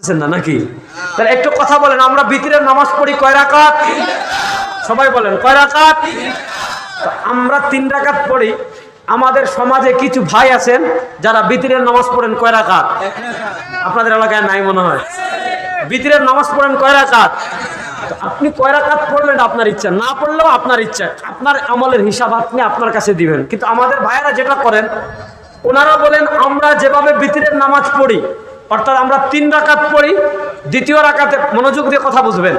নাকি? তাহলে একটু কথা বলেন, আমরা বিতিরের নামাজ পড়ি কয় রাকাত? সবাই বলেন, কয় রাকাত? আমরা তিন রাকাত পড়ি। আমাদের সমাজে কিছু ভাই আছেন যারা বিতিরের নামাজ পড়েন কয় রাকাত? আপনাদের এলাকায় নাই মনে হয়। বিতিরের নামাজ পড়েন কয় রাকাত? আপনি কয় রাকাত পড়লেন আপনার ইচ্ছা, না পড়লেও আপনার ইচ্ছা। আপনার আমলের হিসাব আপনি আপনার কাছে দিবেন। কিন্তু আমাদের ভাইয়েরা যেটা করেন, ওনারা বলেন, আমরা যেভাবে বিতিরের নামাজ পড়ি অর্থাৎ আমরা তিন রাকাত পড়ি, দ্বিতীয় রাকাতে মনোযোগ দিয়ে কথা বুঝবেন।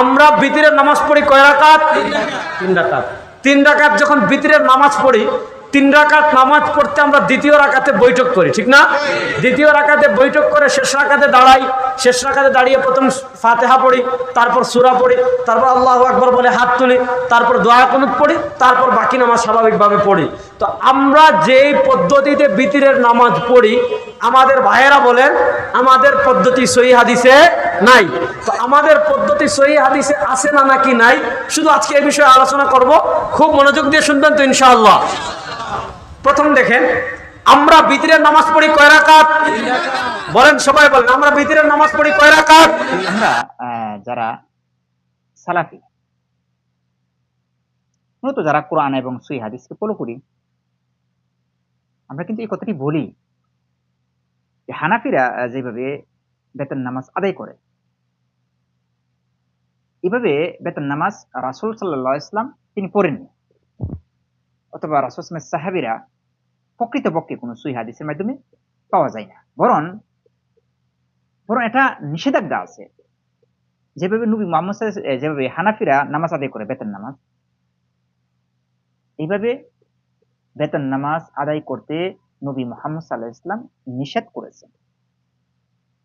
আমরা বিতিরের নামাজ পড়ি কয় রাকাত? তিন রাকাত। তিন রাকাত যখন বিতিরের নামাজ পড়ি তিন রাকাত নামাজ পড়তে আমরা দ্বিতীয় রাকাতে বৈঠক করি, ঠিক না? দ্বিতীয় রাকাতে বৈঠক করে শেষ রাকাতে দাঁড়াই, শেষ রাকাতে দাঁড়িয়ে প্রথম ফাতেহা পড়ি, তারপর সুরা পড়ি, তারপর আল্লাহ আকবর বলে হাত তুলি, তারপর দোয়া কুনুত পড়ি, তারপর বাকি নামাজ স্বাভাবিকভাবে পড়ি। তো আমরা যেই পদ্ধতিতে বিতিরের নামাজ পড়ি, আমাদের ভাইয়েরা বলেন, আমাদের পদ্ধতি সহি হাদিসে নাই। তো আমাদের পদ্ধতি সহি হাদিসে আছে না নাকি নাই, শুধু আজকে এই বিষয়ে আলোচনা করব। খুব মনোযোগ দিয়ে শুনবেন তো ইনশাআল্লাহ। প্রথম দেখেন, আমরা বিতিরের নামাজ পড়ি কয় রাকাত? বলেন সবাই বলেন, আমরা বিতিরের নামাজ পড়ি কয় রাকাত? আমরা যারা সালাফি, মূলত যারা কোরআন এবং সুই হাদিসকে ফলো করি, আমরা কিন্তু এই কথাটি বলি যে হানাফিরা যেভাবে বেতন নামাজ আদায় করে, এভাবে বেতন নামাজ রাসুল সাল্লাহ ইসলাম তিনি পড়েননি। অথবা রাসুল সাহাবিরা প্রকৃতপক্ষে কোনো সুই হাদিসের মাধ্যমে পাওয়া যায় না। বরং বরং এটা নিষেধাজ্ঞা আছে। যেভাবে নবী মোহাম্মদ যেভাবে হানাফিরা নামাজ আদায় করে, বেতন নামাজ। এইভাবে বেতন নামাজ আদায় করতে নবী মোহাম্মদ সাল্লাহ ইসলাম নিষেধ করেছেন।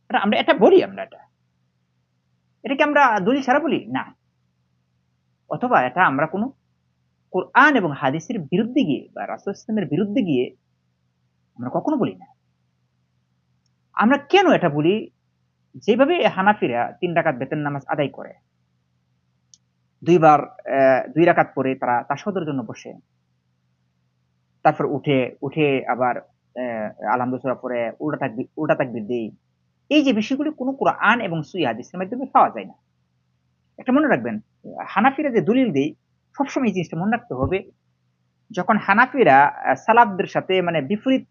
এটা আমরা, এটা বলি আমরা এটা। এটাকে আমরা দলিল ছাড়া বলি? না। অথবা এটা আমরা কোনো কোরআন এবং হাদিসের বিরুদ্ধে গিয়ে বা রাসুল ইসলামের বিরুদ্ধে গিয়ে আমরা কখনো বলি না। আমরা কেন এটা বলি? যেভাবে হানাফিরা তিন রাকাত বেতন নামাজ আদায় করে, দুইবার দুই রাকাত পরে তারা তাসদের জন্য বসে, তারপর উঠে উঠে আবার আলহামদুলিল্লাহ পরে উল্টা তাকবির উল্টা তাকবির দেই। এই যে বিষয়গুলি কোনো কোরআন এবং সুই হাদিসের মাধ্যমে পাওয়া যায় না। একটা মনে রাখবেন, হানাফিরা যে দলিল দেই, সবসময় এই জিনিসটা মনে রাখতে হবে, যখন হানাফিরা সালাবদের সাথে মানে বিপরীত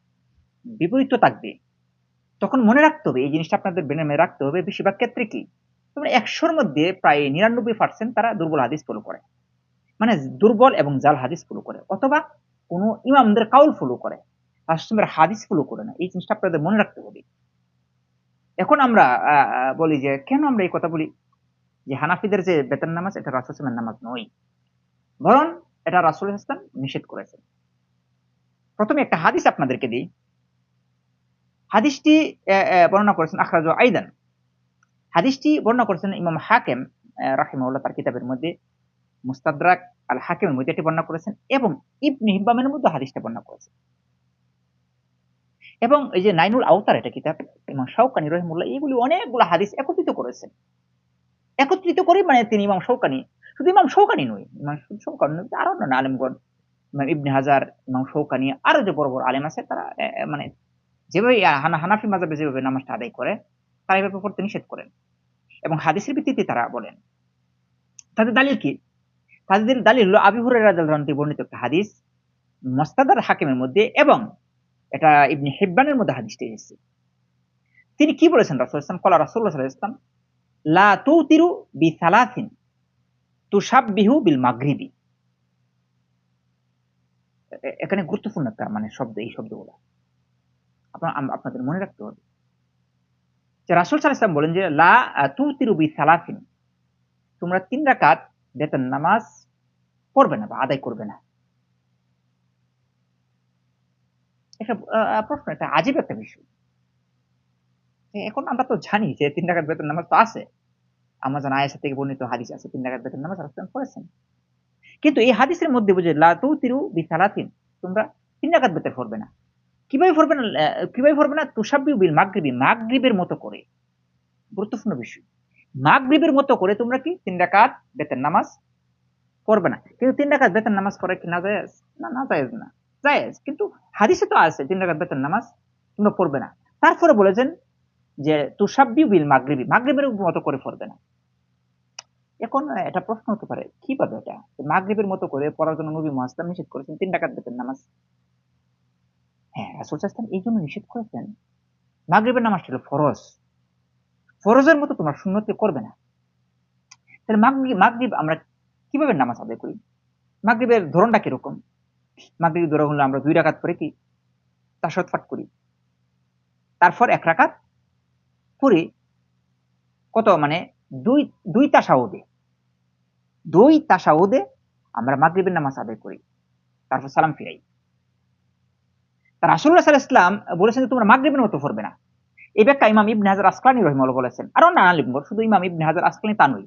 বিপরীত থাকবে তখন মনে রাখতে হবে, এই জিনিসটা আপনাদের ব্রেনে মনে রাখতে হবে, বেশিরভাগ ক্ষেত্রে কি? তোমরা একশোর মধ্যে প্রায় নিরানব্বই পার্সেন্ট তারা দুর্বল হাদিস ফলো করে। মানে দুর্বল এবং জাল হাদিস ফলো করে, অথবা কোনো ইমামদের কাউল ফলো করে রাষ্ট্রের হাদিস ফলো করে না। এই জিনিসটা আপনাদের মনে রাখতে হবে। এখন আমরা বলি যে, কেন আমরা এই কথা বলি? যে হানাফিদের যে বেতন নামাজ, এটা রাসুলের নামাজ নয়। বরং এটা রাসুল ইসলাম নিষেধ করেছেন। প্রথমে একটা হাদিস আপনাদেরকে দিই। হাদিসটি বর্ণনা করেছেন আখরাজ আইদান। হাদিসটি বর্ণনা করেছেন ইমাম হাকেম রাহিমাউল্লাহ তার কিতাবের মধ্যে। মুস্তাদরাক আল হাকিমের মধ্যে এটি বর্ণনা করেছেন এবং ইবনে হিব্বামের মধ্যে হাদিসটা বর্ণনা করেছেন। এবং এই যে নাইনুল আওতার এটা কিতাব, ইমাম শাওকানি রহিমুল্লাহ এগুলি অনেকগুলো হাদিস একত্রিত করেছেন। একত্রিত করে মানে তিনি ইমাম শৌকানি শুধু ইমাম শৌকানি নয়, ইমাম শৌকানি নয়, আরও অন্যান্য আলেমগণ ইমাম ইবনে হাজার, ইমাম শৌকানি আরও যে বড় বড় আলেম আছে, তারা মানে যেভাবে হানাফি মাজাবে যেভাবে নামাজটা আদায় করে, তারা এভাবে করতে নিষেধ করেন। এবং হাদিসের ভিত্তিতে তারা বলেন, তাদের দালিল কি? তাদের দালিল হলো আবি হুরায়রা রাদিয়াল্লাহু বর্ণিত একটা হাদিস, মুস্তাদার হাকিমের মধ্যে এবং এটা ইবনে হিব্বানের মধ্যে হাদিসটি এসেছে। তিনি কি বলেছেন রাসূল ইসলাম কলা আলাইহি ওয়াসাল্লাম, লা তুতিরু বি সালাসিন তুসাববিহু বিল মাগরিবি। এখানে গুরুত্বপূর্ণ একটা মানে শব্দ, এই শব্দগুলো। আপনার আপনাদের মনে রাখতে হবে। যে রাসূল ওয়াসাল্লাম বলেন যে, লা তুতিরু বি সালাসিন তোমরা তিন রাকাত বেতন নামাজ পড়বে না বা আদায় করবে না। একটা প্রশ্ন, একটা আজীব একটা বিষয়। এখন আমরা তো জানি যে তিন রাকাত বেতন নামাজ তো আছে। আমার জানা আয়েশা থেকে বর্ণিত হাদিস আছে, তিন রাকাত বেতন নামাজ রাসূল পড়েছেন। কিন্তু এই হাদিসের মধ্যে বুঝে লা তুতিরু বি সালাতিন তোমরা তিন রাকাত বেতন পড়বে না। কীভাবে পড়বে না কীভাবে পড়বে না? তুষাব্বিউ বিল মাগরিবি, মাগরিবের মতো করে। গুরুত্বপূর্ণ বিষয়। মাগরিবের মতো করে তোমরা কি তিন রাকাত বেতন নামাজ পড়বে না? কিন্তু তিন রাকাত বেতন নামাজ পড়া কি না জায়েজ না না জায়েজ না। জায়েজ। কিন্তু হাদিসে তো আছে, তিন রাকাত বেতন নামাজ তোমরা পড়বে না। তারপরে বলেছেন যে তুষাব্বি বিল মাগরিবি, মাগরিবের মতো করে পড়বে না। এখন এটা প্রশ্ন হতে পারে, কীভাবে এটা? মাগরিবের মতো করে পড়ার জন্য নবী মুহাসলাম নিষেধ করেছেন তিন রাকাত বেতন নামাজ। হ্যাঁ রাসুল ইসলাম এই জন্য নিষেধ করেছেন। মাগরিবের নামাজ ছিল ফরজ। ফরজের মতো তোমার শূন্যতে করবে না। তাহলে মাগরিব মাগরিব আমরা কীভাবে নামাজ আদায় করি? মাগরিবের ধরনটা কীরকম? মাগরিব ধরন হলো আমরা দুই রাকাত পরে কি? তাসত পাঠ করি। তারপর এক রাকাত করে কত মানে দুই দুই তাসাউদে। দুই তাসাউদে আমরা মাগরিবের নামাজ আদায় করি। তারপর সালাম ফিরাই। তার রাসূলুল্লাহ সাল্লাল্লাহু আলাইহি বলেছেন যে তোমরা মাগরিবের মতো করবে না। এই ব্যাখ্যা ইমাম ইবনে হাজার আসকালানি রহিমাহুল্লাহ বলেছেন। আর অন্যান্য আলিমগণ শুধু ইমাম ইবনে হাজার আসকালানি তা নয়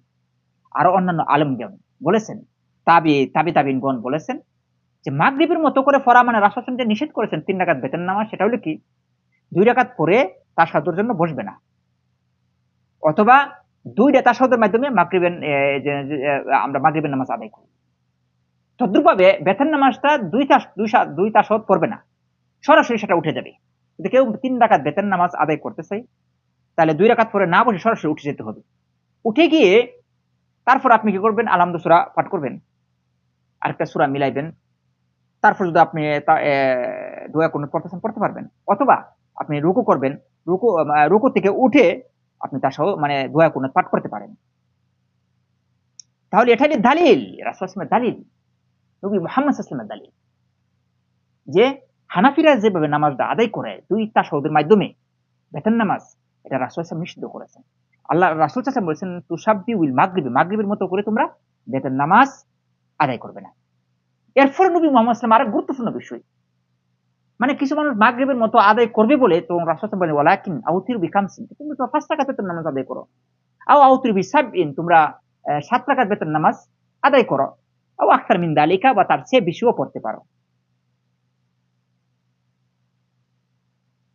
আরও অন্যান্য আলেমগণ বলেছেন তাবি তাবি তাবিনগণ বলেছেন যে মাগরিবের মতো করে পড়া মানে রাসূল যে নিষেধ করেছেন তিন রাকাত বেতন নামাজ সেটা হলো কি? দুই রাকাত পরে তার সাধুর জন্য বসবে না। অথবা দুই মাধ্যমে এ, যে- যে, এ, আমরা মাগরিবের নামাজ আদায় করি। তদ্রুপভাবে বেতন নামাজটা দুই তাস দুই দুই তাসাউদ পড়বে না। সরাসরি সেটা উঠে যাবে। যদি কেউ তিন রাকাত বেতন নামাজ আদায় করতে চাই তাহলে দুই রাকাত পরে না বসে সরাসরি উঠে যেতে হবে। উঠে গিয়ে তারপর আপনি কি করবেন? আলহামদু সুরা পাঠ করবেন। আরেকটা সুরা মিলাইবেন। তারপর যদি আপনি দোয়া কোনো পড়তেছেন পড়তে পারবেন। অথবা আপনি রুকু করবেন। রুকু রুকু থেকে উঠে আপনি তার সহ মানে দোয়া কোনো পাঠ করতে পারেন। তাহলে এটা হলো দালিল। রাসুলের দালিল। নবী মোহাম্মদ ইসলামের দালিল। যে হানাফিরা যেভাবে নামাজটা আদায় করে দুই তাসাউদের মাধ্যমে বেতন নামাজ এটা রাসুল ইসলাম নিষিদ্ধ করেছেন। আল্লাহ রাসুল ইসলাম বলেছেন তুষাব্বি উইল মাগরিবি মাগরিবের মতো করে তোমরা বেতন নামাজ আদায় করবে না। এরপরে নবী মোহাম্মদ ইসলাম আরেক গুরুত্বপূর্ণ বিষয়। মানে কিছু মানুষ মাগরিবের মতো আদায় করবে বলে তো রাসুল ইসলাম বলেন ওয়ালাকিন আউতির বিকামসিন তুমি তো পাঁচ টাকা বেতন নামাজ আদায় করো। আও আউতির বিসাবিন তোমরা আহ, সাত টাকার বেতন নামাজ আদায় করো। আও আখতার মিন দালিকা বা তার চেয়ে বেশিও পড়তে পারো।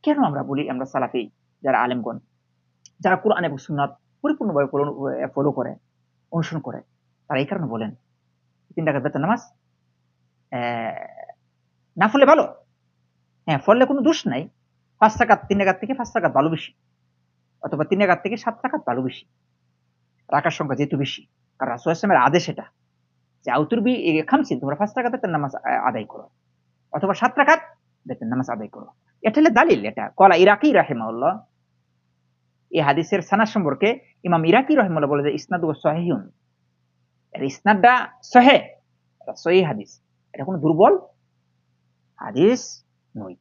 কেন আমরা বলি আমরা সালাফি যারা আলেমগণ? যারা কোরআন এবং সুন্নাত পরিপূর্ণভাবে ফলো করে, অনুসরণ করে, তারা এই কারণে বলেন, তিন টাকার বেতন নামাজ না ফলে ভালো? হ্যাঁ ফলে কোনো দোষ নাই। পাঁচ টাকা তিন টাকার থেকে পাঁচ টাকা ভালো বেশি। অথবা তিন টাকার থেকে সাত টাকা ভালো বেশি। রাখার সংখ্যা যেহেতু বেশি, কারণ রাসুল ইসলামের আদেশ এটা, যে আউতুর বি খামছি, তোমরা পাঁচ টাকা বেতন নামাজ আদায় করো। অথবা সাত টাকা বেতন নামাজ আদায় করো। এটা হলে দালিল এটা। কলা ইরাকি রাহেমাউল্লাহ এই হাদিসের সানাদ সম্পর্কে ইমাম ইরাকি রহিমাল্লাহ বলে যে, ইসনাদ ও সহিউন এর ইসনাদটা সহে সহি হাদিস। এটা কোনো দুর্বল হাদিস নয়।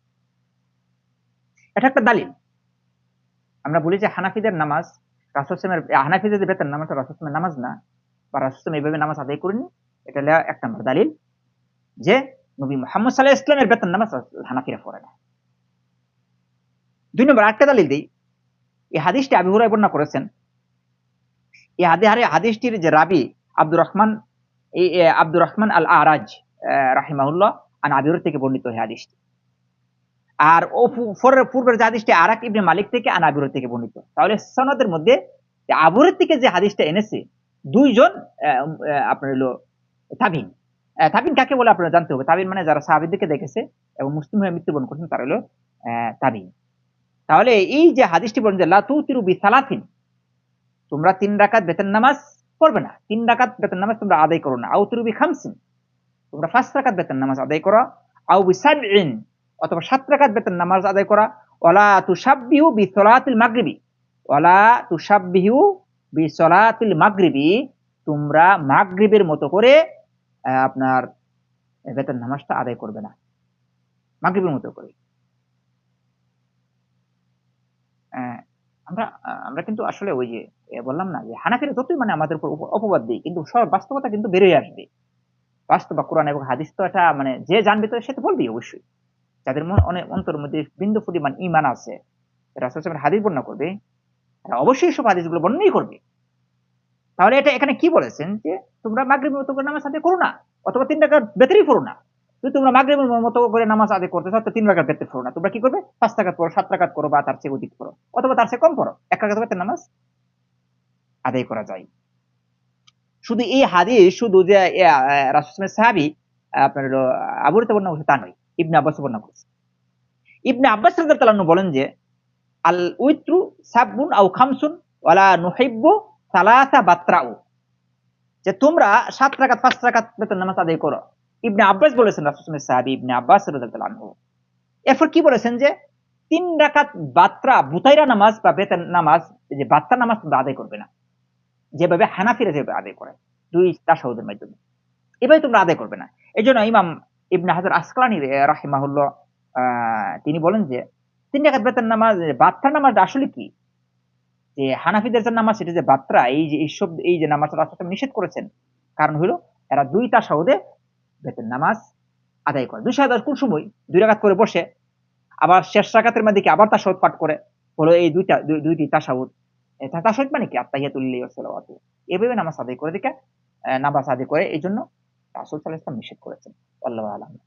এটা একটা দালিল। আমরা বলি যে হানাফিদের নামাজ রাসুসলামের হানাফিদের যে বেতন নামাজ রাসুসলামের নামাজ না, বা রাসুসলাম এইভাবে নামাজ আদায় করেনি এটা হলো এক নম্বর দালিল যে নবী মোহাম্মদ সাল্লাহ ইসলামের বেতন নামাজ হানাফিরা পড়ে না। দুই নম্বর আরেকটা দালিল দিই। এই হাদিসটি আবি হুরাই বর্ণনা করেছেন। এই হাদি হারে হাদিসটির যে রাবি আব্দুর রহমান, এই আব্দুর রহমান আল আরাজ রাহিমাহুল্লাহ, আন আবির থেকে বর্ণিত এই হাদিসটি। আর ও পূর্বের যে হাদিসটি, আরাক ইবনে মালিক থেকে আন আবির থেকে বর্ণিত। তাহলে সনদের মধ্যে আবুরের থেকে যে হাদিসটা এনেছে, দুইজন আপনার হলো তাবিন। তাবিন কাকে বলে আপনারা জানতে হবে? তাবিন মানে যারা সাহাবিদেরকে দেখেছে এবং মুসলিম হয়ে মৃত্যুবরণ করেছেন তারা হলো তাবিন। তাহলে এই যে হাদিসটি বলেন যে লাতু তিরুবি তোমরা তিন রাকাত বেতন নামাজ পড়বে না। তিন রাকাত বেতন নামাজ তোমরা আদায় করো না। আউ তিরুবি খামসিন, তোমরা পাঁচ রাকাত বেতন নামাজ আদায় করো। আউ বিসাবইন অথবা সাত রাকাত বেতন নামাজ আদায় করা। ওয়ালা তুসাব্বিহু বি সলাতিল মাগরিবি, ওয়ালা তুসাব্বিহু বি সলাতিল মাগরিবি, তোমরা মাগরিবের মতো করে আপনার বেতন নামাজটা আদায় করবে না। মাগরিবের মতো করে। আমরা আমরা কিন্তু আসলে ওই যে বললাম না যে, হানাফিরা যতই মানে আমাদের উপর অপবাদ দিই, কিন্তু সব বাস্তবতা কিন্তু বেরোয় আসবে। বাস্তব বা কোরআন এবং হাদিস তো এটা মানে যে জানবে তো সে তো বলবেই অবশ্যই। যাদের মন অনেক অন্তরের মধ্যে বিন্দু পরিমাণ ইমান আছে রাসূল সাল্লাল্লাহু হাদিস বর্ণনা করবে তারা অবশ্যই সব হাদিসগুলো বর্ণনাই করবে। তাহলে এটা এখানে কি বলেছেন যে, তোমরা মাগরিবের মতো করে নামাজ আদায় করো না, অথবা তিন বেতনই পড়ো না। যদি তোমরা মাগরিবের মতো করে নামাজ আদায় করতে চাও, তো তিন টাকার বেতন পড়ো না। তোমরা কি করবে? পাঁচ টাকা পড়ো, সাত টাকা করো বা তার চেয়ে অধিক করো অথবা তার চেয়ে কম পড়ো। এক টাকা বেতন নামাজ আদায় করা যায়। শুধু এই হাদিস, শুধু যে রাসুলের সাহাবি আপনার আবুরিতে বর্ণনা করছে, তা নয়। ইবনে আব্বাস বর্ণনা করছে। ইবনে আব্বাস তাআলা বলেন যে আল উইত্রু সাবুন আউ খামসুন ওয়ালা নুহিব্বু সালাসা বাত্রাউ। যে তোমরা সাত রাকাত, পাঁচ রাকাত বেতন নামাজ আদায় করো। ইবনে আব্বাস বলেছেন রাসূলের সাহাবী ইবনে আব্বাস এরপর কি বলেছেন যে, তিন রাকাত বাত্রা বুতাইরা নামাজ বা বেতন নামাজ, যে বাত্রা নামাজ তোমরা আদায় করবে না। যেভাবে হানাফিরা যেভাবে আদায় করে, দুই তাসাউদের মাধ্যমে। এভাবে তোমরা আদায় করবে না। এই জন্য ইমাম ইবনে হাজার আসকালানি রাহিমাহুল্লাহ তিনি বলেন যে, তিন রাকাত বেতন নামাজ বাত্রা নামাজ আসলে কি? যে হানাফিদের যে নামাজ, সেটা যে বাত্রা, এই যে এই শব্দ এই যে নামাজ রাস্তা নিষেধ করেছেন, কারণ হলো এরা দুই তাসাউদে বেতন নামাজ আদায় করে। দুই সাদাত কোন সময় দুই রাকাত করে বসে, আবার শেষ রাকাতের মধ্যে কি আবার তাসাউদ পাঠ করে, হলো এই দুইটা, দুই- দুইটি তাসাউদ তাসাউদ মানে কি? আত্তাহিয়াতুল্লাহি ওয়া সালাত এভাবে নামাজ আদায় করে দেখে নামাজ আদায় করে এই জন্য রাসূল সাল্লাল্লাহু ইসলাম নিষেধ করেছেন। আল্লাহ আলাম।